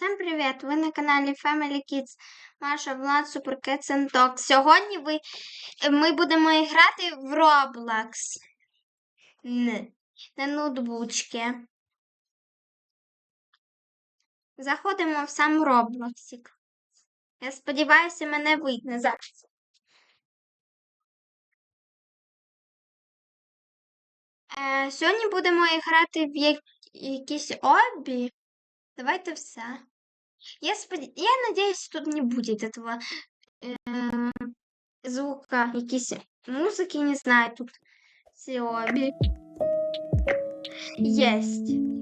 Всім привіт! Ви на каналі Family Kids. Маша Влад Super Cats and. Сьогодні ви, ми будемо грати в Roblox. Н, на ноутбучці. Заходимо в сам Роблоксик. Я сподіваюся, мене видно зараз. Е, сьогодні будемо грати в як... якісь обі. Давайте все. Я, спод... я надеюсь, тут не будет этого э, звука, якісь музыки, не знаю, тут Сиоби. Есть.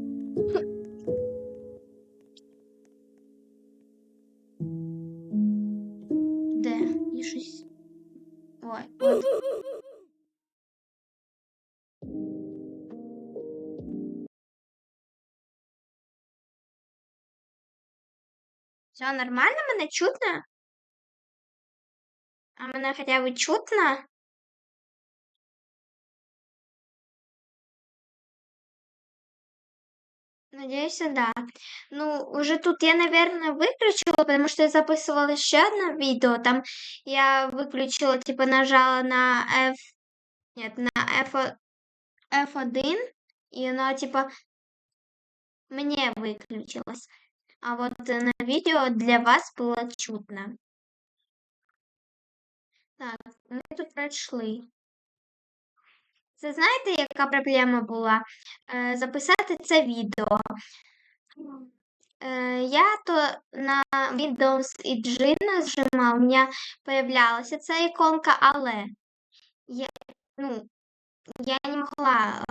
Все нормально? Мене чутно? А мене хоча б чутно? Надеюсь, да. Ну, уже тут я, наверное, выключила, потому что я записывала еще одно видео. Там я выключила, типа, нажала на F... Нет, на F... F1, и оно, типа, мне выключилось. А вот на видео для вас было чутно. Так, ми тут пройшли. Це знаєте, яка проблема була? Е, записати це відео. Е, я то на Windows і G нажимав, у мене появлялася ця іконка, але я, ну, я не могла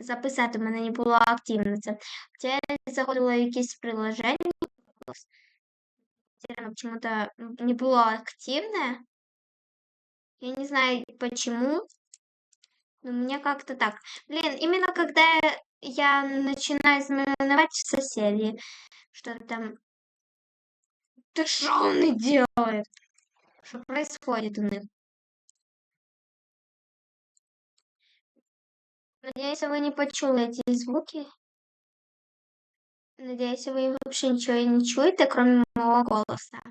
записати, у мене не було активно це. Хоча я заходила в якісь приложення, почему-то не было активное. Я не знаю почему. Но у меня как-то так. Блин, именно когда я начинаю знаменовать соседей, что там... Да что он делает? Что происходит у них? Надеюсь, вы не почули эти звуки. Надеюсь, вы вообще ничего не чуете, кроме моего голоса.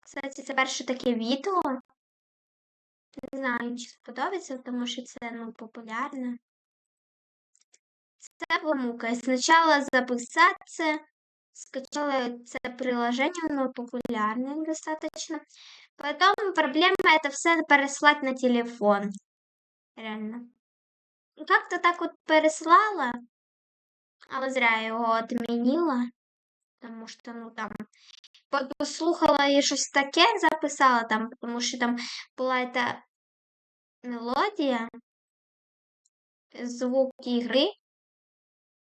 Кстати, це перше таке відео. Не знаю, чи сподобається, тому що це ну, популярне. Це була мука. Спочатку записати це, скачала це приложение, оно популярное достаточно. Потом проблема это все переслать на телефон. Реально. Как-то так вот переслала, але зря я його відмінила, тому що, ну, там, послухала і щось таке записала там, тому що там була ця мелодія, звук игры,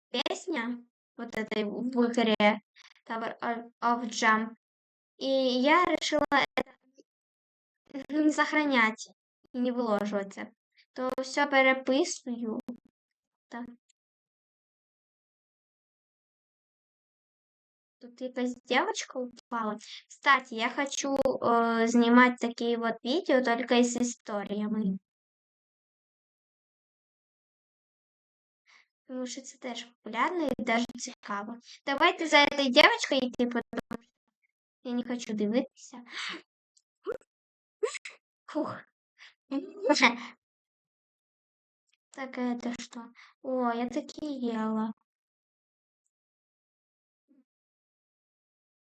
песня, вот этой в игре Tower of Jump. И я решила это не сохранять и не выложиваться. То все переписую. Так. Тут якась девочка упала. Кстати, я хочу э, снимать такие вот видео только с историями. Тому що це теж популярно і даже цікаво. Давайте за этой девочкой йти, потому що я не хочу дивитися. Фух. Так, это что? О, я такие ела.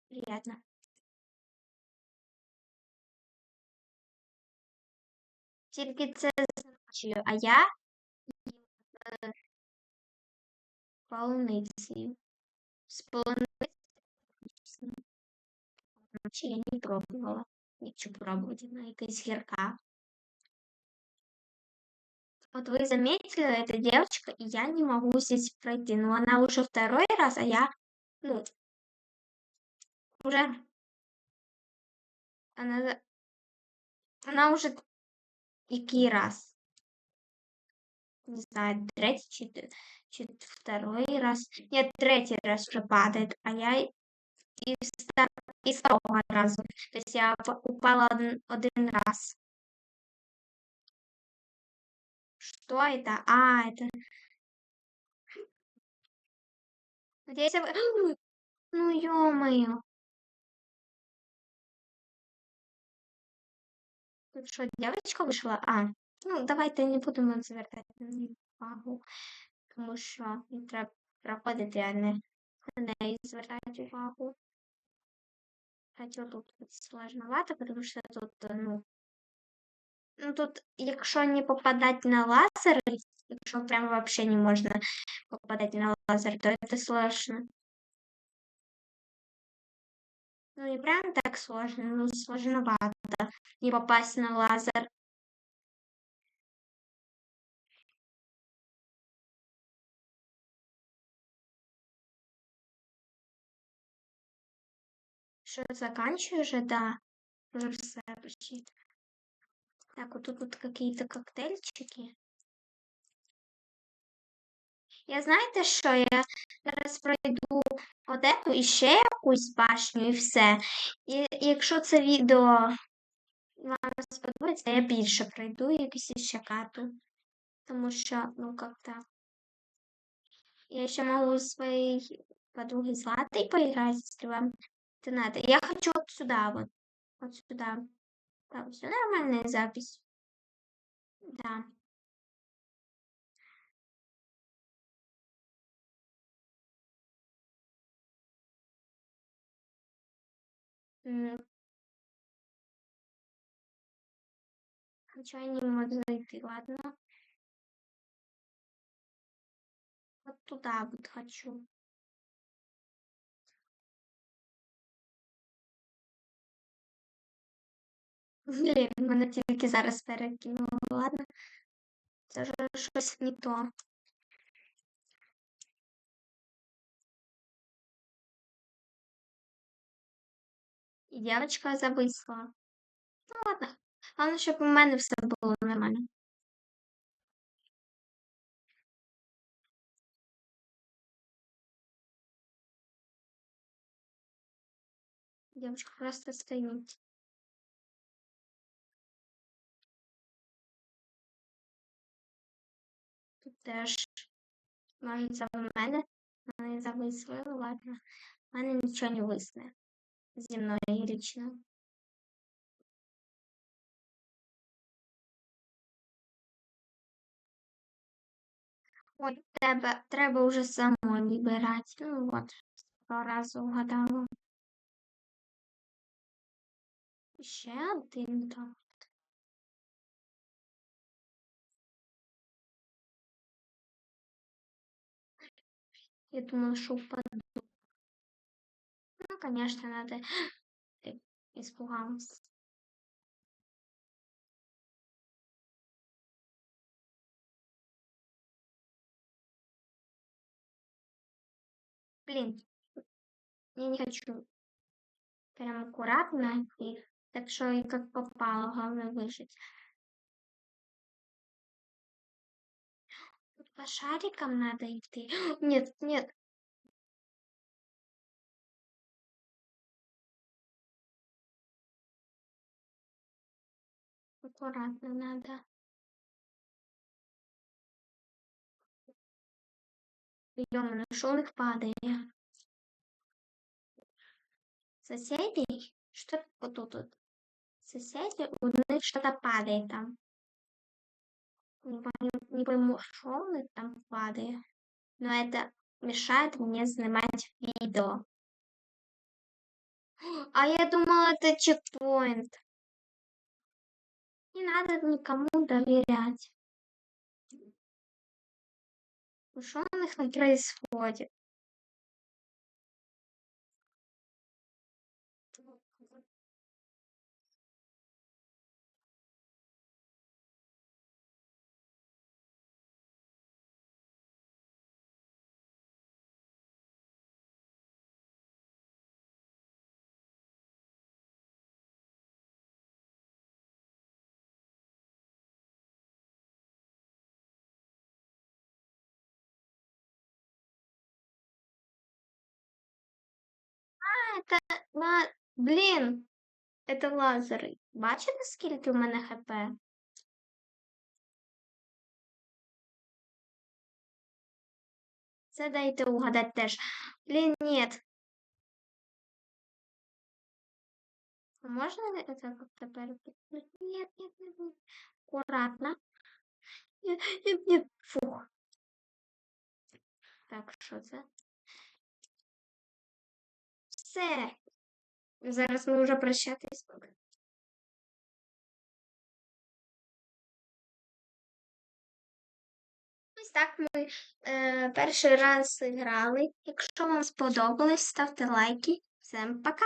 Приятно. Тільки це а я е, полуницею. З полуницею я не пробувала. Якщо пробувати на якась гірка. Вот вы заметили, эта девочка, и я не могу здесь пройти. Но она уже второй раз, а я, ну, уже... Она, она уже який раз? Не знаю, третий чи, чи второй раз. Нет, третий раз уже падает, а я и, и второго разу. То есть я упала один, один раз. Что это? А, это... Надеюсь, вы... Ну, ё-моё. Тут що, девочка вийшла? А, ну давайте не будемо звертати на неї увагу, тому що їй треба проходити, а не на неї звертати увагу. Хотя тут вот сложновато, потому что тут, ну, ну тут, якщо не попадать на лазер, якщо прям вообще не можно попадать на лазер, то это сложно. Ну, не прям так сложно, но сложновато не попасть на лазер. Что, заканчиваю уже? Да. Уже все почти. Так, вот тут вот какие-то коктейльчики. Я знаєте що? Я зараз пройду одеку і ще якусь башню і все. І якщо це відео вам сподобається, я більше пройду якусь ще карту. Тому що, ну как-то. Я ще могу своей подруги Златой поиграть, если вам это надо. Я хочу вот сюда вот. Вот сюда. Так, все нормальная запись. Да. Хочу я не могу зайти, ладно. Вот туда вот хочу. Блін, мене тільки зараз перекинуло, ладно. Це вже щось не то. І дівчинка зависла. Ну ладно. Головне, щоб у мене все було нормально. Девочка просто стоїть. Теж це в мене. Мене зависли, ладно. У мене нічого не висне. Зі мною лично. От треба, треба вже само вибирати. Ну от, сто разу вгадала. Ще один там. Я думала, что упаду. Ну, конечно, надо. Ты испугался. Блин, я не хочу. Прям аккуратно и так что и как попало, главное выжить. По шарикам надо идти. Нет, нет. Аккуратно надо. Нашел их падает. Соседей? Что вот тут? Соседи, у них что-то падает там. Не не пойму, что них там падает. Но это мешает мне снимать видео. А я думала, это чекпоинт. Не надо никому доверять. Что у них там происходит? это на... Блін, это лазери. Бачите, скільки в мене хп? Це дайте угадати теж. Блін, ні. А Можна это как тепер? Нет, нет, нет, нет. Аккуратно. Нет, нет, нет. Фух. Так, що це? Все. Зараз ми вже прощатись. Ось так ми е, перший раз грали. Якщо вам сподобалось, ставте лайки. Всім пока!